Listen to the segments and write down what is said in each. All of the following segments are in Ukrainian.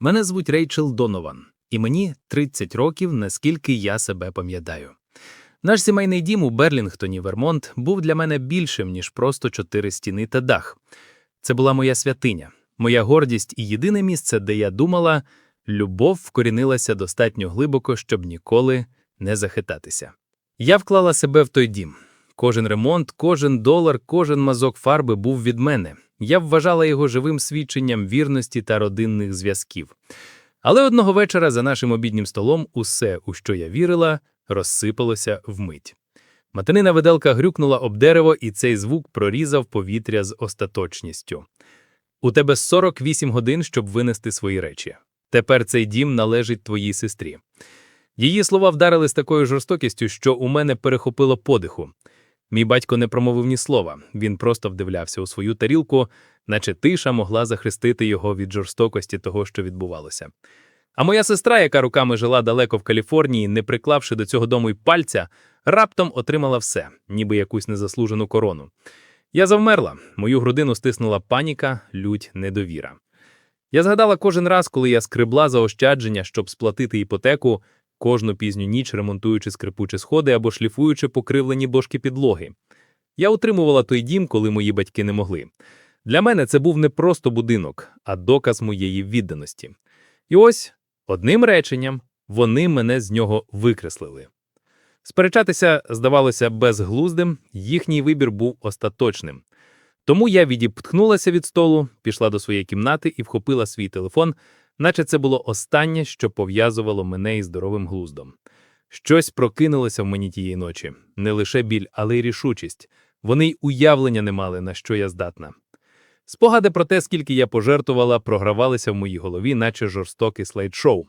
Мене звуть Рейчел Донован, і мені 30 років, наскільки я себе пам'ятаю. Наш сімейний дім у Берлінгтоні, Вермонт, був для мене більшим, ніж просто чотири стіни та дах. Це була моя святиня, моя гордість і єдине місце, де я думала, любов вкорінилася достатньо глибоко, щоб ніколи не захитатися. Я вклала себе в той дім. Кожен ремонт, кожен долар, кожен мазок фарби був від мене. Я вважала його живим свідченням вірності та родинних зв'язків. Але одного вечора за нашим обіднім столом усе, у що я вірила, розсипалося вмить. Материна виделка грюкнула об дерево, і цей звук прорізав повітря з остаточністю. У тебе 48 годин, щоб винести свої речі. Тепер цей дім належить твоїй сестрі. Її слова вдарили з такою жорстокістю, що у мене перехопило подиху. Мій батько не промовив ні слова, він просто вдивлявся у свою тарілку, наче тиша могла захистити його від жорстокості того, що відбувалося. А моя сестра, яка руками жила далеко в Каліфорнії, не приклавши до цього дому й пальця, раптом отримала все, ніби якусь незаслужену корону. Я завмерла, мою грудину стиснула паніка, лють, недовіра. Я згадала кожен раз, коли я скребла заощадження, щоб сплатити іпотеку, кожну пізню ніч ремонтуючи скрипучі сходи або шліфуючи покривлені бошки підлоги. Я утримувала той дім, коли мої батьки не могли. Для мене це був не просто будинок, а доказ моєї відданості. І ось одним реченням вони мене з нього викреслили. Сперечатися здавалося безглуздим, їхній вибір був остаточним. Тому я відіпткнулася від столу, пішла до своєї кімнати і вхопила свій телефон, наче це було останнє, що пов'язувало мене із здоровим глуздом. Щось прокинулося в мені тієї ночі, не лише біль, але й рішучість. Вони й уявлення не мали, на що я здатна. Спогади про те, скільки я пожертвувала, програвалися в моїй голові, наче жорстокий слайд-шоу.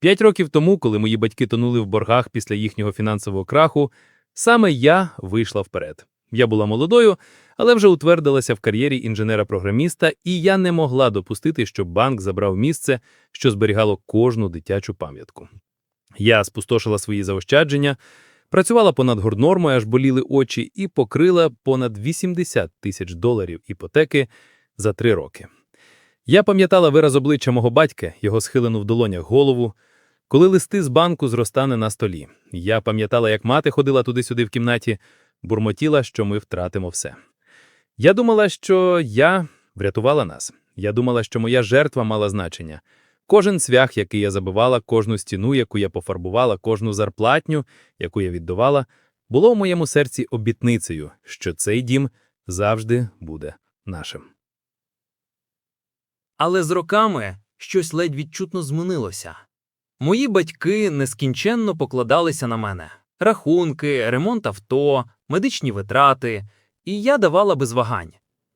П'ять років тому, коли мої батьки тонули в боргах після їхнього фінансового краху, саме я вийшла вперед. Я була молодою, але вже утвердилася в кар'єрі інженера-програміста, і я не могла допустити, щоб банк забрав місце, що зберігало кожну дитячу пам'ятку. Я спустошила свої заощадження, працювала понад горнормою, аж боліли очі, і покрила понад 80 тисяч доларів іпотеки за три роки. Я пам'ятала вираз обличчя мого батька, його схилену в долонях голову, коли листи з банку зростане на столі. Я пам'ятала, як мати ходила туди-сюди в кімнаті, бурмотіла, що ми втратимо все. Я думала, що я врятувала нас. Я думала, що моя жертва мала значення. Кожен цвях, який я забивала, кожну стіну, яку я пофарбувала, кожну зарплатню, яку я віддавала, було в моєму серці обітницею, що цей дім завжди буде нашим. Але з роками щось ледь відчутно змінилося. Мої батьки нескінченно покладалися на мене рахунки, ремонт авто, медичні витрати, і я давала без вагань.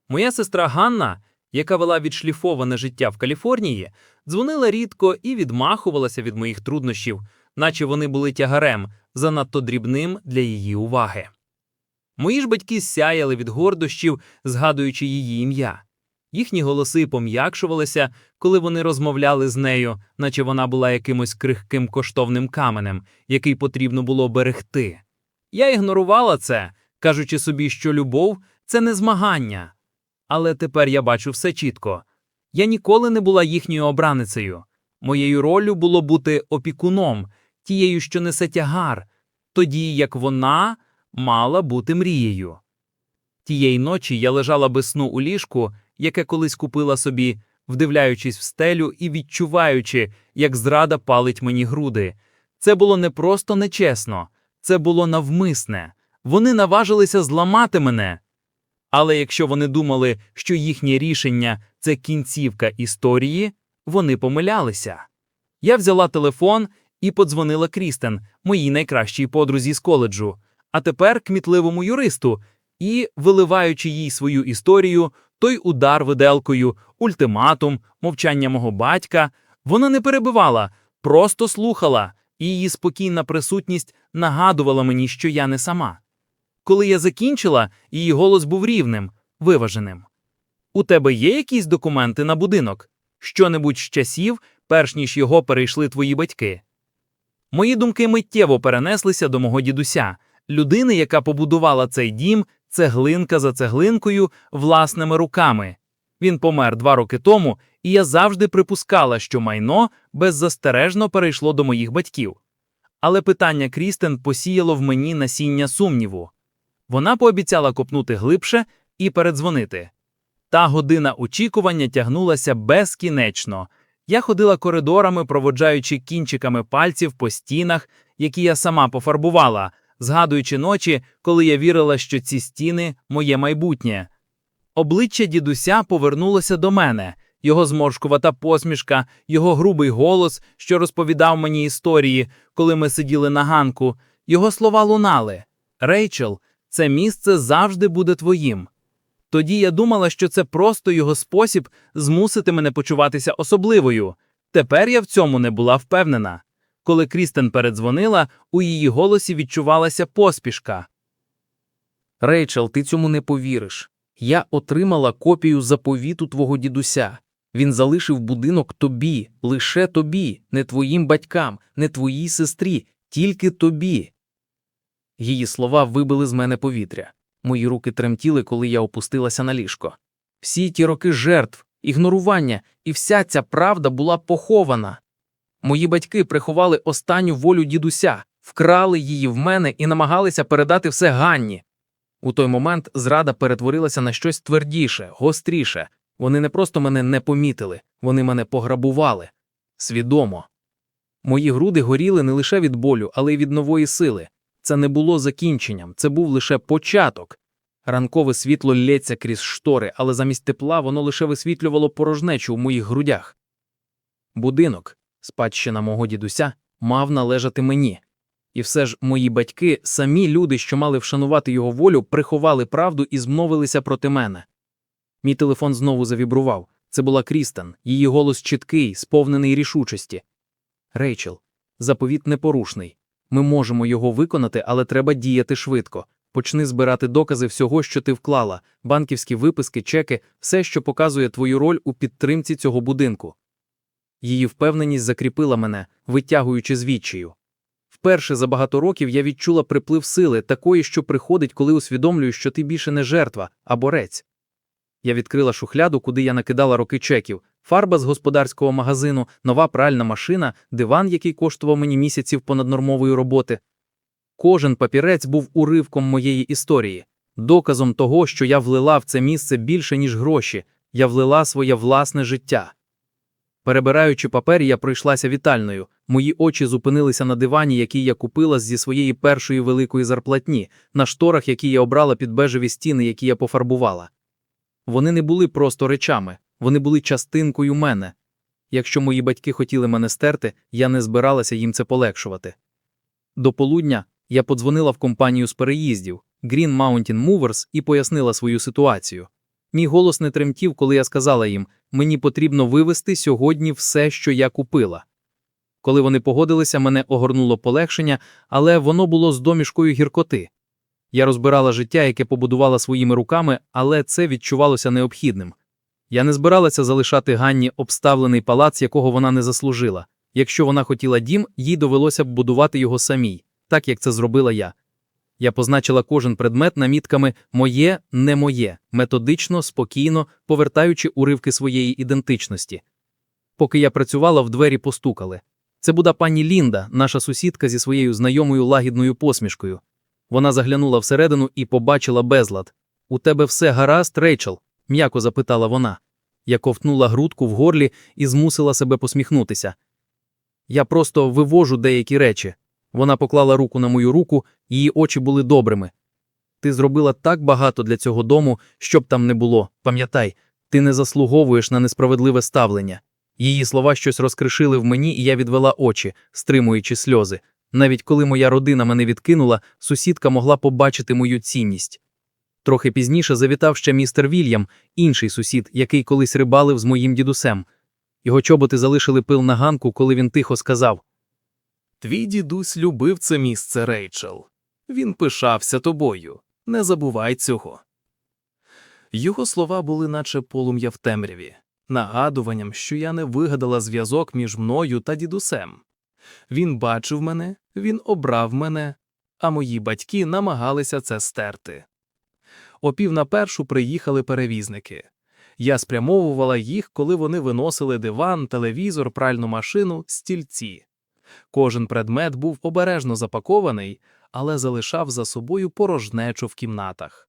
Моя сестра Ганна, яка вела відшліфоване життя в Каліфорнії, дзвонила рідко і відмахувалася від моїх труднощів, наче вони були тягарем, занадто дрібним для її уваги. Мої ж батьки сяяли від гордощів, згадуючи її ім'я. Їхні голоси пом'якшувалися, коли вони розмовляли з нею, наче вона була якимось крихким коштовним каменем, який потрібно було берегти. Я ігнорувала це, кажучи собі, що любов це не змагання. Але тепер я бачу все чітко. Я ніколи не була їхньою обраницею. Моєю роллю було бути опікуном, тією, що несе тягар, тоді як вона мала бути мрією. Тієї ночі я лежала без сну у ліжку, яке колись купила собі, вдивляючись в стелю і відчуваючи, як зрада палить мені груди. Це було не просто нечесно, це було навмисне. Вони наважилися зламати мене. Але якщо вони думали, що їхнє рішення це кінцівка історії, вони помилялися. Я взяла телефон і подзвонила Крістен, моїй найкращій подрузі з коледжу, а тепер кмітливому юристу, і, виливаючи їй свою історію, той удар виделкою, ультиматум, мовчання мого батька, вона не перебивала, просто слухала, і її спокійна присутність нагадувала мені, що я не сама. Коли я закінчила, її голос був рівним, виваженим. У тебе є якісь документи на будинок? Що-небудь з часів, перш ніж його перейшли твої батьки? Мої думки миттєво перенеслися до мого дідуся, людини, яка побудувала цей дім, цеглинка за цеглинкою, власними руками. Він помер два роки тому, і я завжди припускала, що майно беззастережно перейшло до моїх батьків. Але питання Крістен посіяло в мені насіння сумніву. Вона пообіцяла копнути глибше і передзвонити. Та година очікування тягнулася безкінечно. Я ходила коридорами, проводжаючи кінчиками пальців по стінах, які я сама пофарбувала, згадуючи ночі, коли я вірила, що ці стіни моє майбутнє. Обличчя дідуся повернулося до мене, його зморшкувата посмішка, його грубий голос, що розповідав мені історії, коли ми сиділи на ганку, його слова лунали. Рейчел, це місце завжди буде твоїм. Тоді я думала, що це просто його спосіб змусити мене почуватися особливою. Тепер я в цьому не була впевнена. Коли Крістен передзвонила, у її голосі відчувалася поспішка. Рейчел, ти цьому не повіриш. Я отримала копію заповіту твого дідуся. Він залишив будинок тобі, лише тобі, не твоїм батькам, не твоїй сестрі, тільки тобі. Її слова вибили з мене повітря. Мої руки тремтіли, коли я опустилася на ліжко. Всі ті роки жертв, ігнорування і вся ця правда була похована. Мої батьки приховали останню волю дідуся, вкрали її в мене і намагалися передати все Ганні. У той момент зрада перетворилася на щось твердіше, гостріше. Вони не просто мене не помітили, вони мене пограбували. Свідомо. Мої груди горіли не лише від болю, але й від нової сили. Це не було закінченням, це був лише початок. Ранкове світло лється крізь штори, але замість тепла воно лише висвітлювало порожнечу у моїх грудях. Будинок, спадщина мого дідуся, мав належати мені. І все ж мої батьки, самі люди, що мали вшанувати його волю, приховали правду і змовилися проти мене. Мій телефон знову завібрував. Це була Крістен, її голос чіткий, сповнений рішучості. Рейчел, заповіт непорушний. Ми можемо його виконати, але треба діяти швидко. Почни збирати докази всього, що ти вклала, банківські виписки, чеки, все, що показує твою роль у підтримці цього будинку. Її впевненість закріпила мене, витягуючи з. Вперше за багато років я відчула приплив сили, такої, що приходить, коли усвідомлюю, що ти більше не жертва, а борець. Я відкрила шухляду, куди я накидала роки чеків, фарба з господарського магазину, нова пральна машина, диван, який коштував мені місяців понаднормової роботи. Кожен папірець був уривком моєї історії, доказом того, що я влила в це місце більше, ніж гроші, я влила своє власне життя. Перебираючи папер, я пройшлася вітальною. Мої очі зупинилися на дивані, який я купила зі своєї першої великої зарплатні, на шторах, які я обрала під бежеві стіни, які я пофарбувала. Вони не були просто речами, вони були частинкою мене. Якщо мої батьки хотіли мене стерти, я не збиралася їм це полегшувати. До полудня я подзвонила в компанію з переїздів Green Mountain Movers і пояснила свою ситуацію. Мій голос не тремтів, коли я сказала їм, мені потрібно вивезти сьогодні все, що я купила. Коли вони погодилися, мене огорнуло полегшення, але воно було з домішкою гіркоти. Я розбирала життя, яке побудувала своїми руками, але це відчувалося необхідним. Я не збиралася залишати Ганні обставлений палац, якого вона не заслужила. Якщо вона хотіла дім, їй довелося б будувати його самій, так як це зробила я. Я позначила кожен предмет намітками моє, не моє, методично, спокійно, повертаючи уривки своєї ідентичності. Поки я працювала, в двері постукали. Це була пані Лінда, наша сусідка зі своєю знайомою лагідною посмішкою. Вона заглянула всередину і побачила безлад. У тебе все гаразд, Рейчел? М'яко запитала вона. Я ковтнула грудку в горлі і змусила себе посміхнутися. Я просто вивожу деякі речі. Вона поклала руку на мою руку, її очі були добрими. Ти зробила так багато для цього дому, щоб там не було. Пам'ятай, ти не заслуговуєш на несправедливе ставлення. Її слова щось розкришили в мені, і я відвела очі, стримуючи сльози. Навіть коли моя родина мене відкинула, сусідка могла побачити мою цінність. Трохи пізніше завітав ще містер Вільям, інший сусід, який колись рибалив з моїм дідусем. Його чоботи залишили пил на ганку, коли він тихо сказав: Твій дідусь любив це місце, Рейчел. Він пишався тобою. Не забувай цього. Його слова були наче полум'я в темряві, нагадуванням, що я не вигадала зв'язок між мною та дідусем. Він бачив мене, він обрав мене, а мої батьки намагалися це стерти. О пів на першу приїхали перевізники. Я спрямовувала їх, коли вони виносили диван, телевізор, пральну машину, стільці. Кожен предмет був обережно запакований, але залишав за собою порожнечу в кімнатах.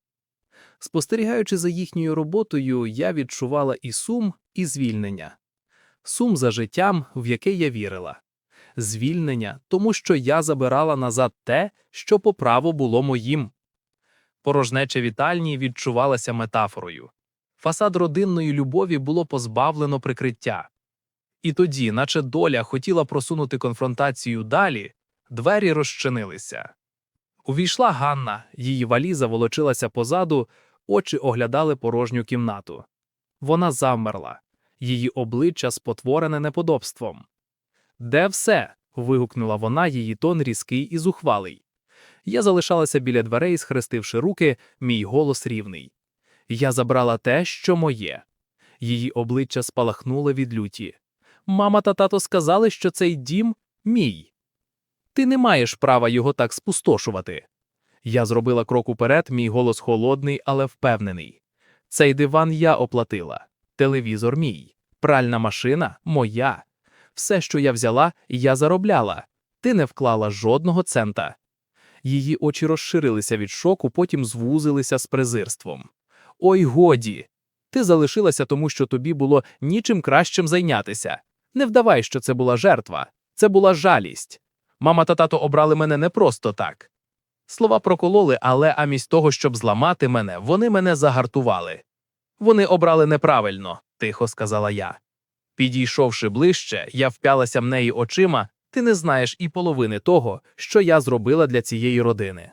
Спостерігаючи за їхньою роботою, я відчувала і сум, і звільнення. Сум за життям, в яке я вірила. Звільнення, тому що я забирала назад те, що по праву було моїм. Порожнеча вітальні відчувалася метафорою. Фасад родинної любові було позбавлено прикриття. І тоді, наче доля хотіла просунути конфронтацію далі, двері розчинилися. Увійшла Ганна, її валіза волочилася позаду, очі оглядали порожню кімнату. Вона замерла, її обличчя спотворене неподобством. Де все? вигукнула вона, її тон різкий і зухвалий. Я залишалася біля дверей, схрестивши руки, мій голос рівний. Я забрала те, що моє. Її обличчя спалахнуло від люті. Мама та тато сказали, що цей дім мій. Ти не маєш права його так спустошувати. Я зробила крок уперед, мій голос холодний, але впевнений. Цей диван я оплатила, телевізор мій, пральна машина моя. Все, що я взяла, я заробляла. Ти не вклала жодного цента. Її очі розширилися від шоку, потім звузилися з презирством. Ой, годі! Ти залишилася тому, що тобі було нічим кращим зайнятися. Не вдавай, що це була жертва, це була жалість. Мама та тато обрали мене не просто так. Слова прокололи, але амість того, щоб зламати мене, вони мене загартували. Вони обрали неправильно, тихо сказала я. Підійшовши ближче, я вп'ялася в неї очима, ти не знаєш і половини того, що я зробила для цієї родини.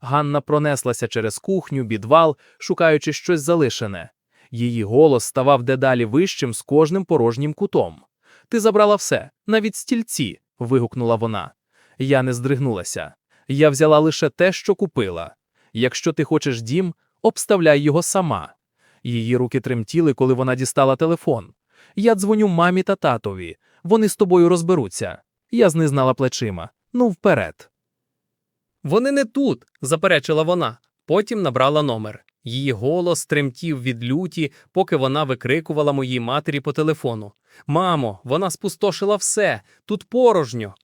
Ганна пронеслася через кухню, підвал, шукаючи щось залишене. Її голос ставав дедалі вищим з кожним порожнім кутом. Ти забрала все, навіть стільці. вигукнула вона. Я не здригнулася. Я взяла лише те, що купила. Якщо ти хочеш дім, обставляй його сама. Її руки тремтіли, коли вона дістала телефон. Я дзвоню мамі та татові. Вони з тобою розберуться. Я знизнала плечима. Ну, вперед. Вони не тут, заперечила вона. Потім набрала номер. Її голос тремтів від люті, поки вона викрикувала моїй матері по телефону. Мамо, вона спустошила все, тут порожньо.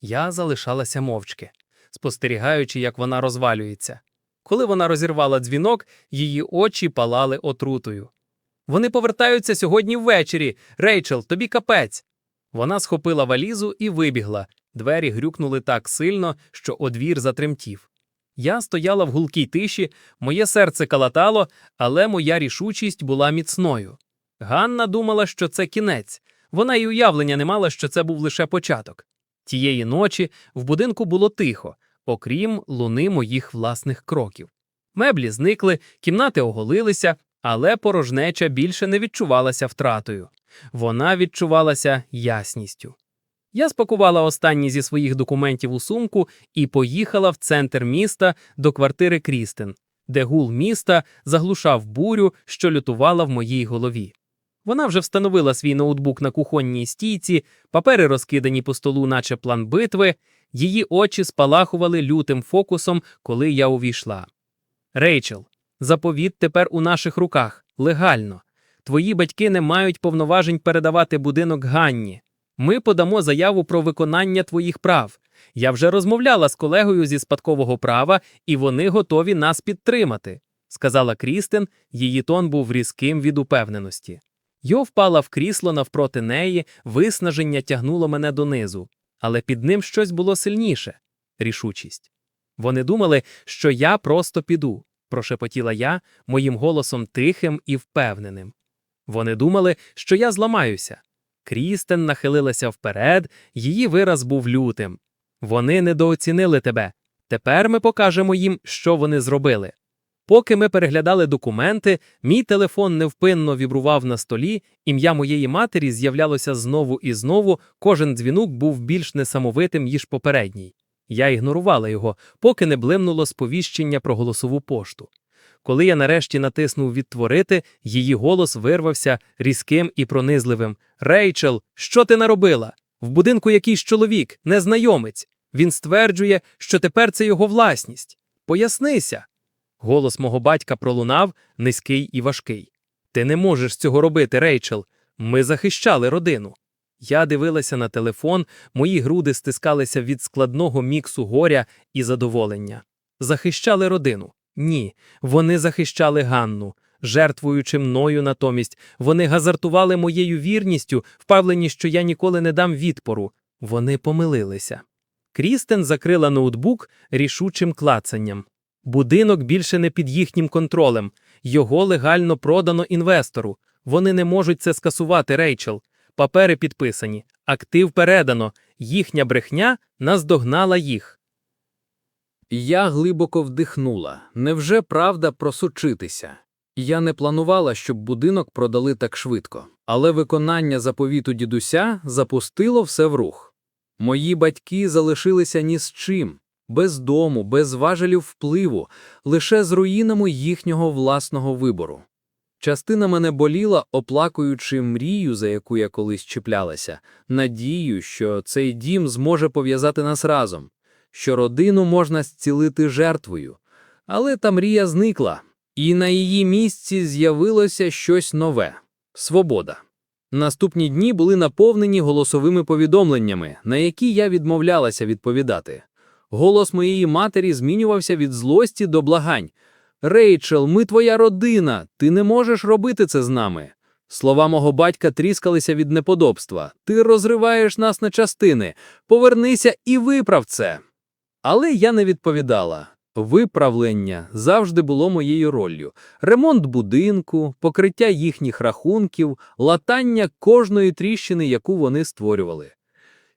Я залишалася мовчки, спостерігаючи, як вона розвалюється. Коли вона розірвала дзвінок, її очі палали отрутою. Вони повертаються сьогодні ввечері. Рейчел, тобі капець. Вона схопила валізу і вибігла. Двері грюкнули так сильно, що одвір затремтів. Я стояла в гулкій тиші, моє серце калатало, але моя рішучість була міцною. Ганна думала, що це кінець. Вона й уявлення не мала, що це був лише початок. Тієї ночі в будинку було тихо, окрім луни моїх власних кроків. Меблі зникли, кімнати оголилися, але порожнеча більше не відчувалася втратою. Вона відчувалася ясністю. Я спакувала останні зі своїх документів у сумку і поїхала в центр міста до квартири Крістен, де гул міста заглушав бурю, що лютувала в моїй голові. Вона вже встановила свій ноутбук на кухонній стійці, папери розкидані по столу, наче план битви, її очі спалахували лютим фокусом, коли я увійшла. Рейчел, заповіт тепер у наших руках, легально. Твої батьки не мають повноважень передавати будинок Ганні. Ми подамо заяву про виконання твоїх прав. Я вже розмовляла з колегою зі спадкового права, і вони готові нас підтримати, сказала Крістен, її тон був різким від упевненості. Йо впала в крісло навпроти неї, виснаження тягнуло мене донизу, але під ним щось було сильніше рішучість. Вони думали, що я просто піду, прошепотіла я моїм голосом тихим і впевненим. Вони думали, що я зламаюся. Крістен нахилилася вперед, її вираз був лютим. Вони недооцінили тебе. Тепер ми покажемо їм, що вони зробили. Поки ми переглядали документи, мій телефон невпинно вібрував на столі, ім'я моєї матері з'являлося знову і знову, кожен дзвінок був більш несамовитим, ніж попередній. Я ігнорувала його, поки не блимнуло сповіщення про голосову пошту. Коли я нарешті натиснув відтворити, її голос вирвався різким і пронизливим. Рейчел, що ти наробила? В будинку якийсь чоловік, незнайомець. Він стверджує, що тепер це його власність. Пояснися. Голос мого батька пролунав, низький і важкий. Ти не можеш цього робити, Рейчел. Ми захищали родину. Я дивилася на телефон, мої груди стискалися від складного міксу горя і задоволення. Захищали родину? Ні, вони захищали Ганну. Жертвуючи мною натомість, вони газартували моєю вірністю, впевнені, що я ніколи не дам відпору. Вони помилилися. Крістен закрила ноутбук рішучим клацанням. Будинок більше не під їхнім контролем. Його легально продано інвестору. Вони не можуть це скасувати, Рейчел. Папери підписані, актив передано, їхня брехня наздогнала їх. Я глибоко вдихнула. Невже правда просочитися? Я не планувала, щоб будинок продали так швидко, але виконання заповіту дідуся запустило все в рух. Мої батьки залишилися ні з чим, без дому, без важелів впливу, лише з руїнами їхнього власного вибору. Частина мене боліла, оплакуючи мрію, за яку я колись чіплялася, надію, що цей дім зможе пов'язати нас разом, що родину можна зцілити жертвою. Але та мрія зникла, і на її місці з'явилося щось нове свобода. Наступні дні були наповнені голосовими повідомленнями, на які я відмовлялася відповідати. Голос моєї матері змінювався від злості до благань. Рейчел, ми твоя родина, ти не можеш робити це з нами. Слова мого батька тріскалися від неподобства. Ти розриваєш нас на частини. Повернися і виправ це. Але я не відповідала. Виправлення завжди було моєю роллю. Ремонт будинку, покриття їхніх рахунків, латання кожної тріщини, яку вони створювали.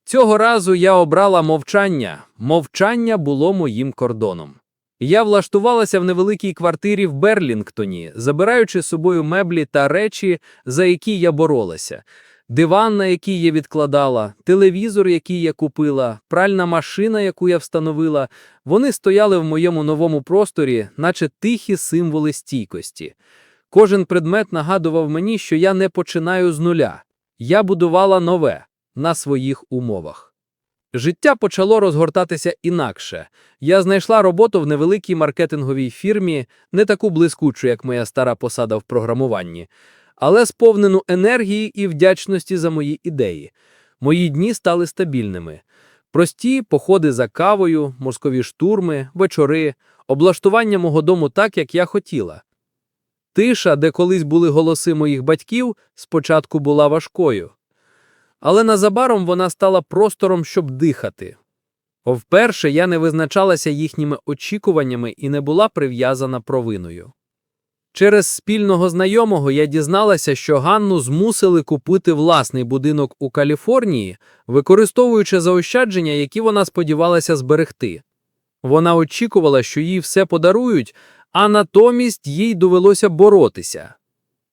Цього разу я обрала мовчання. Мовчання було моїм кордоном. Я влаштувалася в невеликій квартирі в Берлінгтоні, забираючи з собою меблі та речі, за які я боролася. Диван, на який я відкладала, телевізор, який я купила, пральна машина, яку я встановила, вони стояли в моєму новому просторі, наче тихі символи стійкості. Кожен предмет нагадував мені, що я не починаю з нуля. Я будувала нове на своїх умовах. Життя почало розгортатися інакше. Я знайшла роботу в невеликій маркетинговій фірмі, не таку блискучу, як моя стара посада в програмуванні, але сповнену енергії і вдячності за мої ідеї. Мої дні стали стабільними. Прості походи за кавою, мозкові штурми, вечори, облаштування мого дому так, як я хотіла. Тиша, де колись були голоси моїх батьків, спочатку була важкою. Але незабаром вона стала простором, щоб дихати. Вперше я не визначалася їхніми очікуваннями і не була прив'язана провиною. Через спільного знайомого я дізналася, що Ганну змусили купити власний будинок у Каліфорнії, використовуючи заощадження, які вона сподівалася зберегти. Вона очікувала, що їй все подарують, а натомість їй довелося боротися.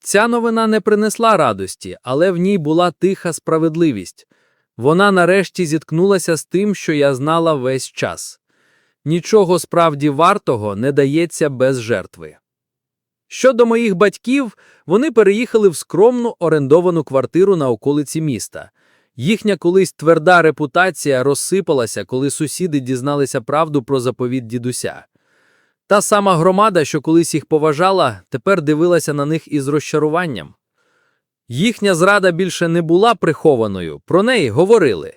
Ця новина не принесла радості, але в ній була тиха справедливість. Вона нарешті зіткнулася з тим, що я знала весь час. Нічого справді вартого не дається без жертви. Щодо моїх батьків, вони переїхали в скромну орендовану квартиру на околиці міста. Їхня колись тверда репутація розсипалася, коли сусіди дізналися правду про заповіт дідуся. Та сама громада, що колись їх поважала, тепер дивилася на них із розчаруванням. Їхня зрада більше не була прихованою, про неї говорили.